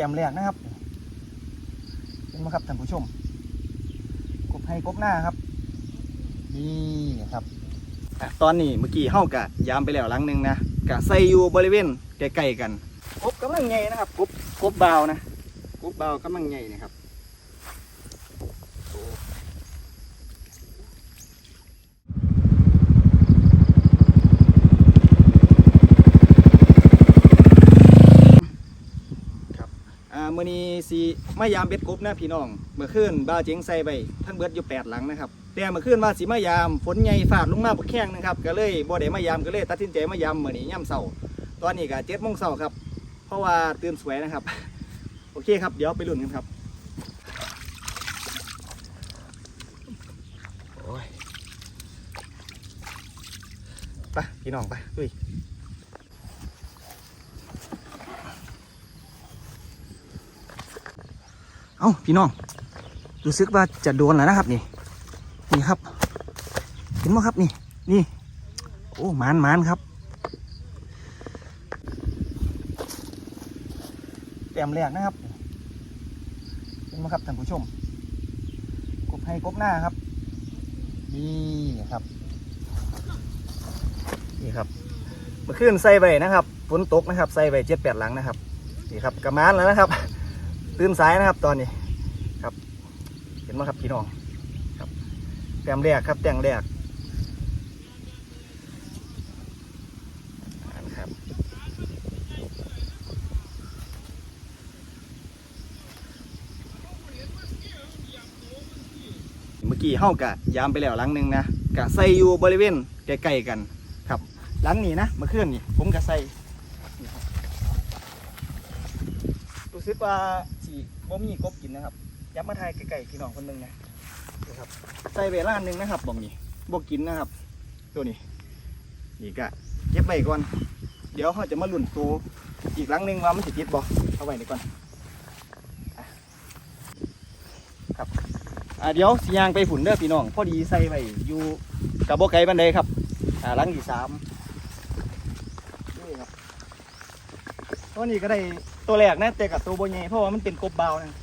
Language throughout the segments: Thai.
ต้มแรกนะครับเห็นไหมครับท่านผู้ชม กบให้กบหน้าครับ นี่ครับตอนนี้เมื่อกี้เฮากะยามไปแล้วหลังหนึ่งนะกะใส่อยู่บริเวณใกล้ๆกันกบกำลังใหญ่นะครับกบกบบานะกบบากำลังใหญ่นะครับโอ้ครับอ่า มื้อนี้สิมายามเบ็ดกบนะพี่น้อง เมื่อคืนบ่าวเจ๋งใส่ไปทั้งเบิดอยู่แปดหลังนะครับ แต่เมื่อคืนว่าสิมายามฝนใหญ่ฝาดลงมาบกแข้งนึงครับ ก็เลยบ่ได้มายามก็เลยตัดสินใจมายามเมื้อนี้ย่ำเช้าตอนนี้ก็เจ็ดโมงเช้าครับ เพราะว่าตื่นสวยนะครับ โอเคครับ เดี๋ยวไปลุ้นกันครับโอ้ยไปพี่น้องไปดุย เอ้าพี่น้องรู้สึกว่าจะโดนแล้วนะครับนี่นี่ครับ เห็นไหมครับนี่นี่โอ้หมานหมานครับแต้มแรกนะครับเห็นไหมครับท่านผู้ชม กบให้กบหน้าครับ นี่ครับ นี่ครับเมื่อคืนใส่ไปนะครับฝนตกนะครับ ใส่ไปเจ็ดแปดหลังนะครับ นี่ครับกระมานแล้วนะครับ ตื่นสายนะครับตอนนี้ครับ เห็นไหมครับพี่น้องครับแต้มแรกครับแต้มแรกนะครับเมื่อกี้เฮากะยามไปแล้วหลังหนึ่งนะกะใส่อยู่บริเวณใกล้ๆกันครับหลังนี้นะเมื่อคืนนี่ผมกะใส่นี่ครับรู้สึกว่า สีบ่มีกบกินนะครับยับมาทายใกล้ๆพี่น้องคนหนึงนะนะครับใส่เวลาหนึ่งนะครับบอกนี่บกินนะครับ ตัวนี้นี่ก็เก็บไว้ก่อน เดี๋ยวเขาจะมาลุ่นตัวอีกลังหนึ่งว่ามันสิติดบ่เอาไว้นี่ก่อนครับอ่าเดี๋ยวสิยางไปฝุ่นเด้อพี่น้องพอดีใส่ไว้อยู่กับบ่ไก่บันไดครับอ่าลังที่สามนี่ครับตัวนี้ก็ได้ ตัวแรกนะแต่กับตัวโบใหญ่เพราะว่ามันเป็นกบเบานะ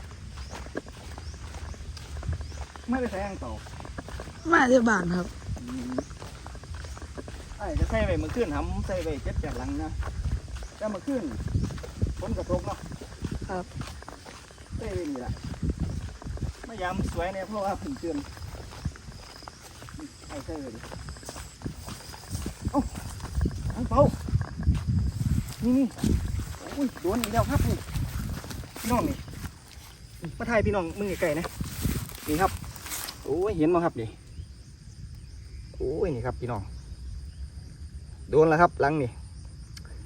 ไม่ได้ใส่อ่างเต่ามาที่บ้านครับไอ้จะใส่ไปเมื่อคืนทำใส่ไปเจ็ดแปดหลังนะแต่เมื่อคืนฝนกระทบเนาะครับ ใส่ไปนี่แหละไม่ยามสวยเนี่ยเพราะว่าผึ่งเตือนไอ้ใส่ไปดิเอ้าอังเปานี่นี่ อุ้ยโดนอีกแล้วครับนี่พี่น้องนี่มาถ่ายพี่น้องมึงไก่ๆนะนี่ครับโอ้ยเห็นมั้งครับนี่โอ้ยนี่ครับพี่น้องโดนแล้วครับหลังนี่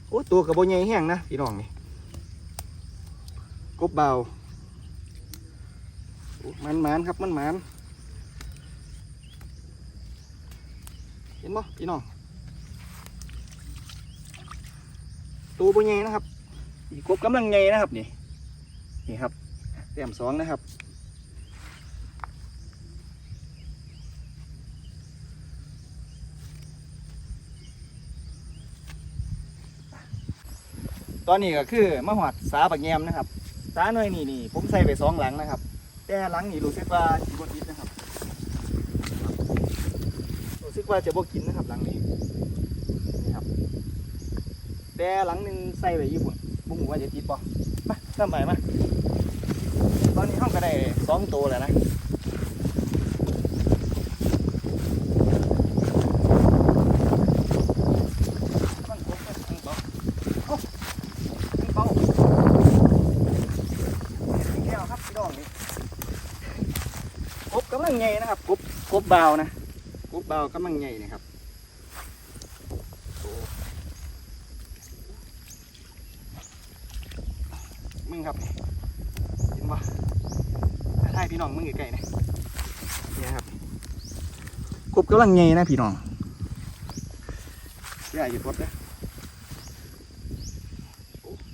โอ้ตัวกระโบใหญ่แห้งนะพี่น้องนี่กบเบามันมันๆครับมันมันเห็นบ่พี่น้องตัวโบใหญ่นะครับ อีกบกำลังใหญ่นะครับนี่นี่ครับแต้มสองนะครับตอนนี้ก็คือมะหอดสาบักแยมนะครับสาหน่อยนี่นี่ผมใส่ไปสองหลังนะครับ แต่หลังนี่รู้สึกว่าสิบกินนะครับรู้สึกว่าจะบกินนะครับหลังนี้นี่ครับแต่หลังหนึ่งใส่ไปญี่ปุ่น ว่าจะติดบ่มาเริ่มใหม่มาตอนนี้ห้องก็ได้สองตัวแล้วนะครบกันทั้งบ่เป้าแก้วบกบกำลังใหญ่นะครับกบกบเบานะกบเบากำลังใหญ่นะครับ มึงครับเห็นปะให้พี่น้องมึงใกล้ๆนะเนี่ยครับกบกำลังใหญ่นะพี่น้องอย่าหยุดรถนะ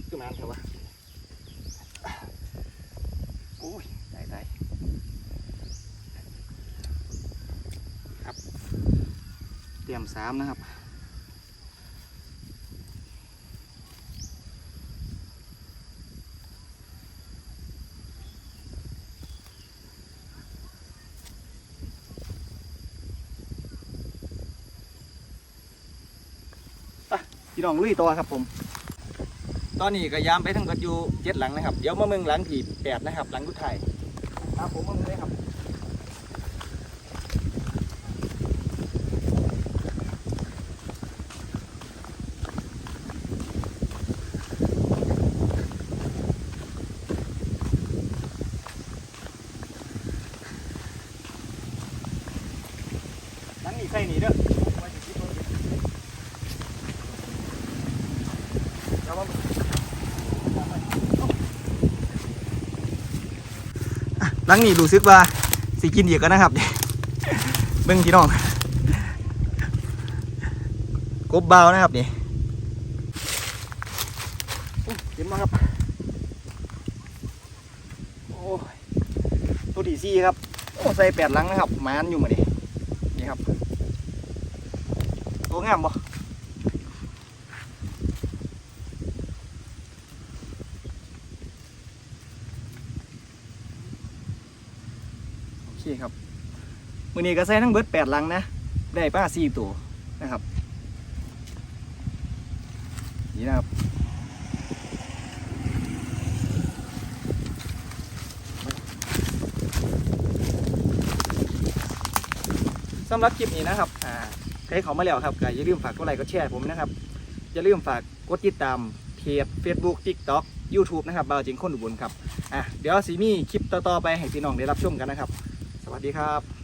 ขึ้นมาเถอะวะโอ้ยได้ได้ครับ เตรียมสามนะครับ น พี่น้องลุยตัวครับผม ตอนนี้ก็ยามไปทั้งหมดอยู่เจ็ดหลังนะครับ เดี๋ยวมาเมืองหลังที่แปดนะครับ หลังกุดไทยครับผมมาเมืองเลยครับหลังนี้ใส่นี่เด้อไว้สิคิดเบิ่งเด้อเดี๋ยวมาอะห ลังนี้รู้สึกว่าสิกินอีกแล้วนะครับเบิ่งพี่น้องกบเบานะครับนี่เห็นไหมครับ โอ้ยตัวที่สี่ครับ โอ้ใส่แปดลังนะครับมานอยู่มาดินี่ครับ ตัวงามบ่ เคครับมือนี้ก็ใส่ทั้งเบิดแปดลังนะ ได้ป้าสี่ตัวนะครับ นี่นะครับสำหรับคลิปนี้นะครับใครเขามาแล้วครับก็อย่าลืมฝากกดไลค์กดแชร์ผมนะครับ อย่าลืมฝากกดติดตามเพจ Facebook TikTok YouTube นะครับบาวจิงคนอุบลครับ อะ เดี๋ยวสีมีคลิปต่อ ๆ ไปให้พี่น้องได้รับชมกันนะครับ วัสดีครับ